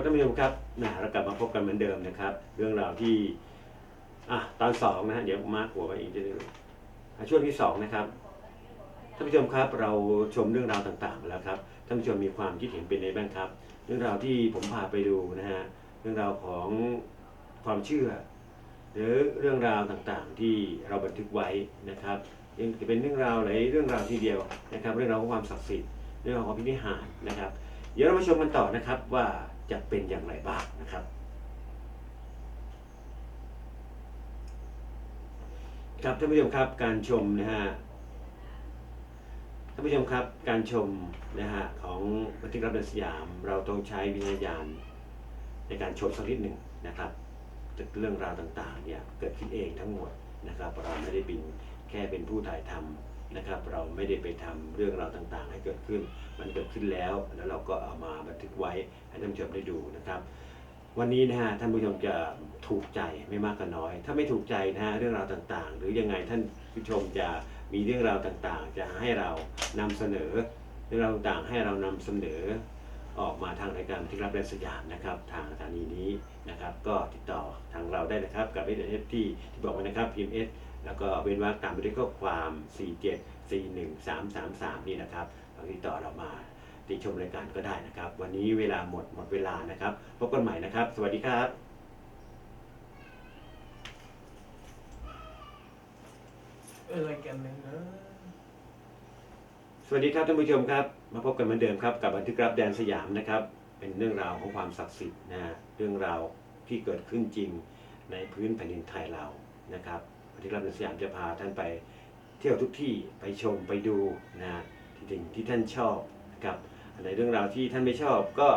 ครับท่านผู้ชมครับนะเรากลับมาพบกันเหมือนเดิมนะครับ เรื่องราวที่อะตอนสองนะฮะเดี๋ยวมาร์คหัวไปอีกจะได้ช่วงที่สองนะครับท่านผู้ชมครับเราชมเรื่องราวต่างๆมาแล้วครับท่านผู้ชมมีความคิดเห็นเป็นไงบ้างครับ เรื่องราวที่ผมพาไปดูนะฮะเรื่องราวของความเชื่อ หรือเรื่องราวต่างๆที่เราบันทึกไว้นะครับยังจะเป็นเรื่องราวหลายเรื่องราวทีเดียวนะครับ เรื่องราวของความศักดิ์สิทธิ์เรื่องราวของพินิหารนะครับ เดี๋ยวเรามาชมกันต่อนะครับว่าจะเป็นอย่างไรบ้างนะครับครับท่านผู้ชมครับการชมนะฮะท่านผู้ชมครับการชมนะฮะของบันทึกรับเดินสยาม เราต้องใช้วิญญาณในการชมสักนิดหนึ่งนะครับเรื่องราวต่างๆเนี่ยเกิดขึ้นเองทั้งหมดนะครับเราไม่ได้เป็นแค่เป็นผู้ถ่ายทำ นะครับ เราไม่ได้ไปทำเรื่องราวต่างๆ ให้เกิดขึ้น มันเกิดขึ้นแล้ว แล้วเราก็เอามาบันทึกไว้ให้ท่านผู้ชมได้ดูนะครับ วันนี้นะฮะท่านผู้ชมจะถูกใจไม่มากก็น้อย ถ้าไม่ถูกใจนะฮะเรื่องราวต่างๆ หรือยังไงท่านผู้ชมจะมีเรื่องราวต่างๆ จะให้เรานำเสนอเรื่องราวต่างๆให้เรานำเสนอ ออกมาทางรายการที่รับแรงสยามนะครับ ทางสถานีนี้นะครับ ก็ติดต่อทางเราได้นะครับกับเอสที่ที่บอกไว้นะครับพิมพ์เอสแล้วก็เว้นวรรคตามไปด้วยข้อความ 47 41 333 นี่นะครับลองติดต่อเรามาติชมรายการก็ได้นะครับ วันนี้เวลาหมดหมดเวลานะครับพบกันใหม่นะครับ สวัสดีครับอะไรกันเนี่ยนะ สวัสดีครับท่านผู้ชมครับ มาพบกันเหมือนเดิมครับกับบันทึกรับแดนสยามนะครับ เป็นเรื่องราวของความศักดิ์สิทธิ์นะเรื่องราวที่เกิดขึ้นจริงในพื้นแผ่นดินไทยเรานะครับบันทึกรับแดนสยามจะพาท่านไปเที่ยวทุกที่ไปชมไปดูนะที่สิ่งที่ท่านชอบนะครับอันไหนเรื่องราวที่ท่านไม่ชอบก็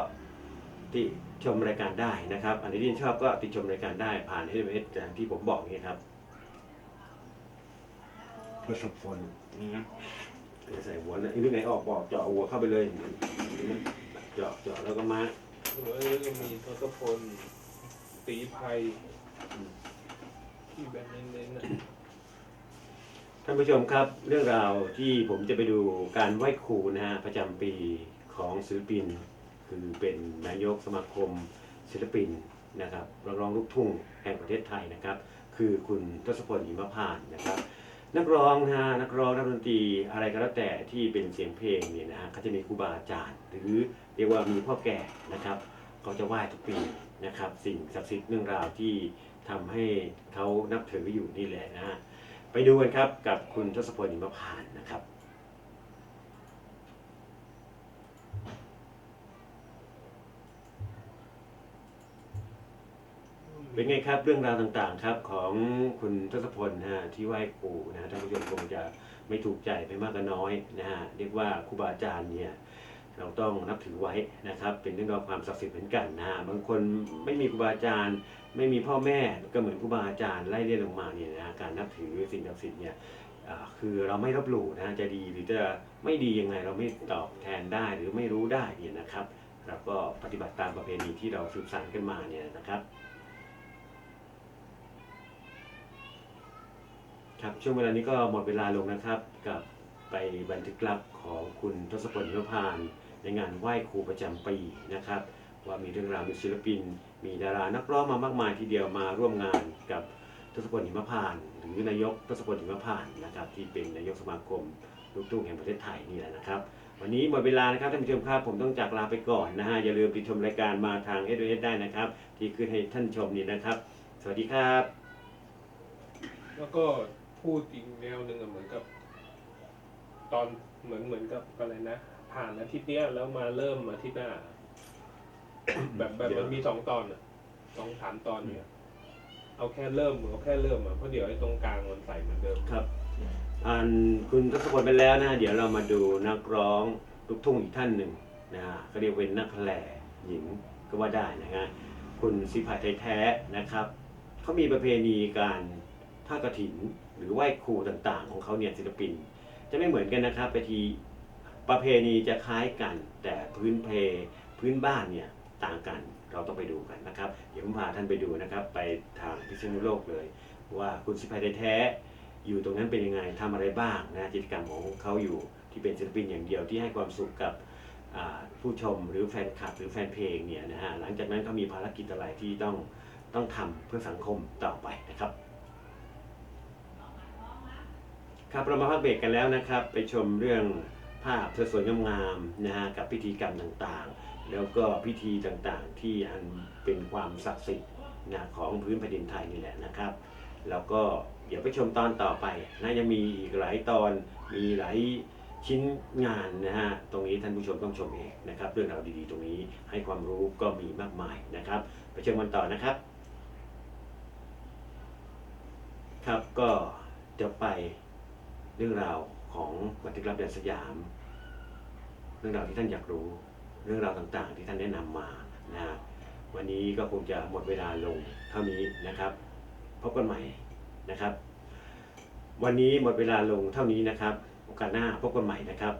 ติชมรายการได้นะครับ อันไหนที่ชอบก็ติชมรายการได้ผ่านเอสเอสอย่างที่ผมบอกนี่ครับทศพลนี่นะ ใส่หัวนะอีกเรื่องไหนออกบอกเจาะหัวเข้าไปเลยเจาะเจาะแล้วก็มาหรือว่าจะมีทศพลตีภัยที่แบบเน้นๆนะท่านผู้ชมครับ เรื่องราวที่ผมจะไปดูการไหว้ครูนะฮะประจำปีของศิลปิน คือเป็นนายกสมาคมศิลปินนะครับนักร้องลูกทุ่งแห่งประเทศไทยนะครับ คือคุณทศพลหิมพานต์นะครับ นักร้องนะฮะนักร้องนักดนตรีอะไรก็แล้วแต่ที่เป็นเสียงเพลงเนี่ยนะฮะเขาจะมีครูบาอาจารย์ หรือเรียกว่ามีพ่อแก่นะครับเขาจะไหว้ทุกปีนะครับ สิ่งศักดิ์สิทธิ์เรื่องราวที่ทำให้เขานับถืออยู่นี่แหละนะฮะไปดูกันครับกับคุณทศพลอิมพานนะครับ เป็นไงครับเรื่องราวต่างๆครับของคุณทศพลนะฮะที่ไหว้ครูนะฮะท่านผู้ชมคงจะไม่ถูกใจไปมากก็น้อยนะฮะเรียกว่าครูบาอาจารย์เนี่ยเราต้องนับถือไว้นะครับ เป็นเรื่องราวความศักดิ์สิทธิ์เหมือนกันนะฮะบางคนไม่มีครูบาอาจารย์ ไม่มีพ่อแม่ก็เหมือนครูบาอาจารย์ไล่เรียนลงมาเนี่ยนะการนับถือสิ่งศักดิ์สิทธิ์เนี่ยคือเราไม่ลบหลู่นะฮะจะดีหรือจะไม่ดียังไงเราไม่ตอบแทนได้หรือไม่รู้ได้เนี่ยนะครับเราก็ปฏิบัติตามประเพณีที่เราสืบสานกันมาเนี่ยนะครับ ครับช่วงเวลานี้ก็หมดเวลาลงนะครับ กับไปบันทึกลับของคุณทศพลหิมพานในงานไหว้ครูประจำปีนะครับ ว่ามีเรื่องราวมีศิลปิน มีดารานักร้องมามากมายทีเดียวมาร่วมงานกับทศพลหิมพานต์หรือนายกทศพลหิมพานต์นะครับ ที่เป็นนายกสมาคมลูกทุ่งแห่งประเทศไทยนี่แหละนะครับ วันนี้หมดเวลานะครับท่านผู้ชมครับผมต้องจากลาไปก่อนนะฮะอย่าลืมติดชมรายการมาทาง s อ s ได้นะครับ ที่ขึ้นให้ท่านชมนี่นะครับ สวัสดีครับ แล้วก็ พูดอีกแนวหนึ่งอะเหมือนกับ ตอนเหมือนเหมือนกับอะไรนะผ่านอาทิตย์เนี้ยแล้วมาเริ่มอาทิตย์หน้า แบบแบบเดี๋ยวมันมีสองตอนอะสองสามตอนเนี่ยเอาแค่เริ่มเอาแค่เริ่มอะเพราะเดี๋ยวไอ้ตรงกลางมันใส่เหมือนเดิมครับอ่านคุณทศพลไปแล้วนะ เดี๋ยวเรามาดูนักร้องลูกทุ่งอีกท่านหนึ่งนะฮะก็เรียกเป็นนักแหล่หญิงก็ว่าได้นะฮะคุณสิภาไทยแท้นะครับเขามีประเพณีการ ทอดกฐิน หรือไหว้ครูต่างๆ ของเขาเนี่ยศิลปิน จะไม่เหมือนกันนะครับไปทีประเพณีจะคล้ายกัน แต่พื้นเพพื้นบ้านเนี่ยต่างกันเราต้องไปดูกันนะครับ เดี๋ยวผมพาท่านไปดูนะครับ ไปทางพิษณุโลกเลย ว่าคุณสิภายแท้อยู่ตรงนั้นเป็นยังไงทำอะไรบ้างนะกิจกรรมของเขาอยู่ที่เป็นศิลปินอย่างเดียวที่ให้ความสุขกับผู้ชมหรือแฟนคลับหรือแฟนเพลงเนี่ยนะฮะหลังจากนั้นเขามีภารกิจอะไรที่ต้องต้องทำเพื่อสังคมต่อไปนะครับ ครับเรามาพักเบรกกันแล้วนะครับ ไปชมเรื่องภาพสวยๆงามๆนะฮะกับพิธีกรรมต่างๆ แล้วก็พิธีต่างๆที่อันเป็นความศักดิ์สิทธิ์นะของพื้นแผ่นดินไทยนี่แหละนะครับ แล้วก็เดี๋ยวไปชมตอนต่อไปนะยังมีอีกหลายตอนมีหลายชิ้นงานนะฮะตรงนี้ท่านผู้ชมต้องชมเองนะครับ เรื่องราวดีๆ ตรงนี้ให้ความรู้ก็มีมากมายนะครับ ไปชมกันต่อนะครับ ครับก็จะไป เรื่องราวของบันทึกรับแดนสยาม เรื่องราวที่ท่านอยากรู้ เรื่องราวต่างๆ ที่ท่านแนะนำมานะฮะวันนี้ก็คงจะหมดเวลาลงเท่านี้นะครับ พบกันใหม่นะครับ วันนี้หมดเวลาลงเท่านี้นะครับ โอกาสหน้าพบกันใหม่นะครับ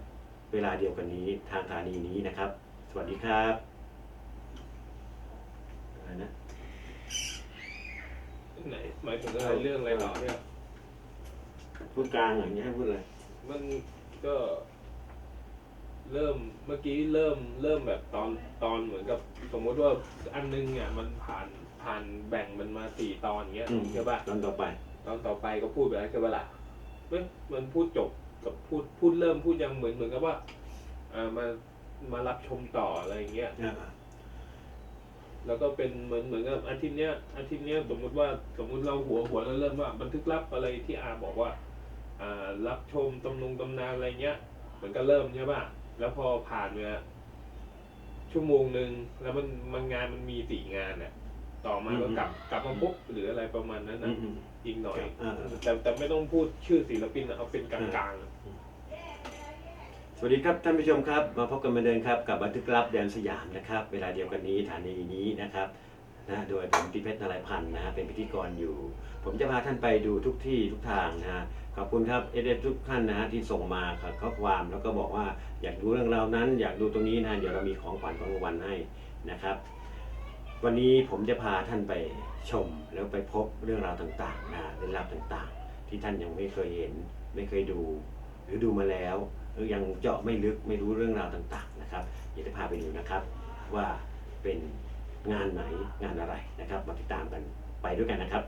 เวลาเดียวกันนี้ทางสถานีนี้นะครับ สวัสดีครับอะไรนะไหนหมายถึงอะไรเรื่องอะไรหรอเนี่ย พูดกลางอย่างนี้ให้พูดเลยมันก็เริ่มเมื่อกี้เริ่มเริ่มแบบตอนตอนเหมือนกับ สมมติว่าอันนึงเนี่ยมันผ่านผ่านแบ่งมันมาสี่ตอนอย่างเงี้ยอืมใช่ป่ะตอนต่อไป ตอนต่อไปก็พูดแบบนั้นใช่ป่ะล่ะเฮ้ยมันพูดจบกับพูดพูดเริ่มพูดยังเหมือนเหมือนกับว่าอ่ามามารับชมต่ออะไรอย่างเงี้ยอ่าแล้วก็เป็นเหมือนเหมือนกับอาทิตย์เนี้ยอาทิตย์เนี้ยสมมุติว่าสมมุติเราหัวหัวเราเริ่มว่าบันทึกลับอะไรที่อาบอกว่าอ่า รับชมตำนงตำนานอะไรเงี้ยเหมือนก็เริ่มใช่ป่ะแล้วพอผ่านมาชั่วโมงหนึ่งแล้วมันมันงานมันมีสี่งานเนี่ยต่อมาก็กลับกลับมาปุ๊บหรืออะไรประมาณนั้นอืนะมอืมอีกหน่อยครับอ่าแต่แต่ไม่ต้องพูดชื่อศิลปินอะเอาเป็นกลางๆอะสวัสดีครับท่านผู้ชมครับ มาพบกันเหมือนเดิมครับกับบันทึกลับแดนสยามนะครับ เวลาเดียวกันนี้ฐานีนี้นะครับ นะโดยผมติเพชรนารายพันธ์นะฮะเป็นพิธีกรอยู่ ผมจะพาท่านไปดูทุกที่ทุกทางนะฮะขอบคุณครับเอเดทุกท่านนะฮะที่ส่งมาข้อความแล้วก็บอกว่าอยากดูเรื่องราวนั้น อยากดูตรงนี้นะฮะเดี๋ยวเรามีของขวัญของรางวัลให้นะครับ วันนี้ผมจะพาท่านไปชมแล้วไปพบเรื่องราวต่างๆนะเรื่องราวต่างๆ ที่ท่านยังไม่เคยเห็น ไม่เคยดู หรือดูมาแล้วหรือยังเจาะไม่ลึกไม่รู้เรื่องราวต่างๆนะครับอยากจะพาไปดูนะครับว่าเป็น งานไหนงานอะไรนะครับ มาติดตามกันไปด้วยกันนะครับ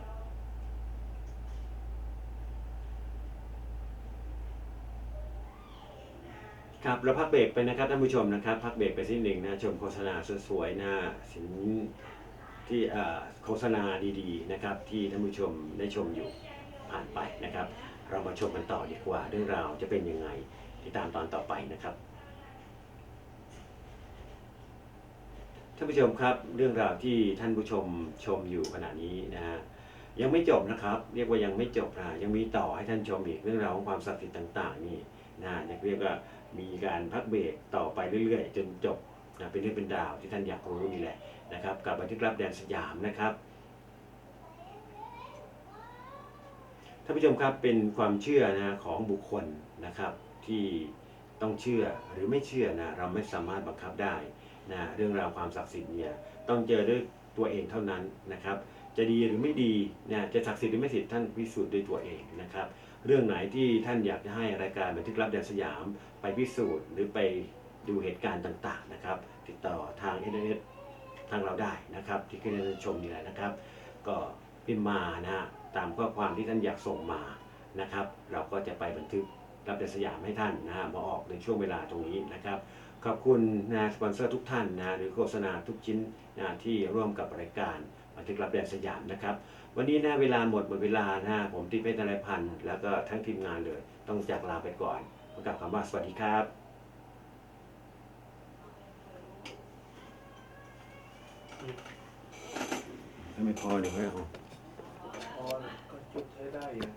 ครับเราพักเบรกไปนะครับท่านผู้ชมนะครับพักเบรกไปสิ้นหนึ่งนะชมโฆษณาสวยๆนะสินที่โฆษณาดีๆนะครับที่ท่านผู้ชมได้ชมอยู่ผ่านไปนะครับ เรามาชมกันต่อดีกว่าเรื่องราวจะเป็นยังไงติดตามตอนต่อไปนะครับ ท่านผู้ชมครับ เรื่องราวที่ท่านผู้ชมชมอยู่ขณะนี้นะฮะยังไม่จบนะครับ เรียกว่ายังไม่จบนะยังมีต่อให้ท่านชมอีกเรื่องราวของความศักดิ์สิทธิ์ต่าง ๆ นี่นะเรียกว่ามีการพักเบรกต่อไปเรื่อยๆ จนจบนะเป็นเรื่องเป็นราวที่ท่านอยากรู้นี่แหละนะครับกับบันทึกรับแดนสยามนะครับท่านผู้ชมครับเป็นความเชื่อนะของบุคคลนะครับที่ต้องเชื่อหรือไม่เชื่อนะเราไม่สามารถบังคับได้ นะเรื่องราวความศักดิ์สิทธิ์เนี่ยต้องเจอด้วยตัวเองเท่านั้นนะครับ จะดีหรือไม่ดีนะจะศักดิ์สิทธิ์หรือไม่ศักดิ์สิทธิ์ท่านพิสูจน์ด้วยตัวเองนะครับ เรื่องไหนที่ท่านอยากจะให้รายการบันทึกลับแดนสยามไปพิสูจน์หรือไปดูเหตุการณ์ต่างๆนะครับ ติดต่อทางเอเอทางเราได้นะครับ ที่ขึ้นชมนี่แหละนะครับ ก็พิมพ์มานะฮะตามข้อความที่ท่านอยากส่งมานะครับ เราก็จะไปบันทึกรับเดินสยามให้ท่านนะฮะมาออกในช่วงเวลาตรงนี้นะครับ ขอบคุณนะสปอนเซอร์ทุกท่านนะหรือโฆษณาทุกชิ้นนะที่ร่วมกับรายการบันทึกรับแดนสยามนะครับ วันนี้นะเวลาหมดหมดเวลานะผมที่เพชรนารายพันธ์แล้วก็ทั้งทีมงานเลย ต้องจากลาไปก่อนกล่าวคำว่าสวัสดีครับถ้าไม่พอเดี๋ยวไม่เอาอ๋อก็จุดใช้ได้อยู่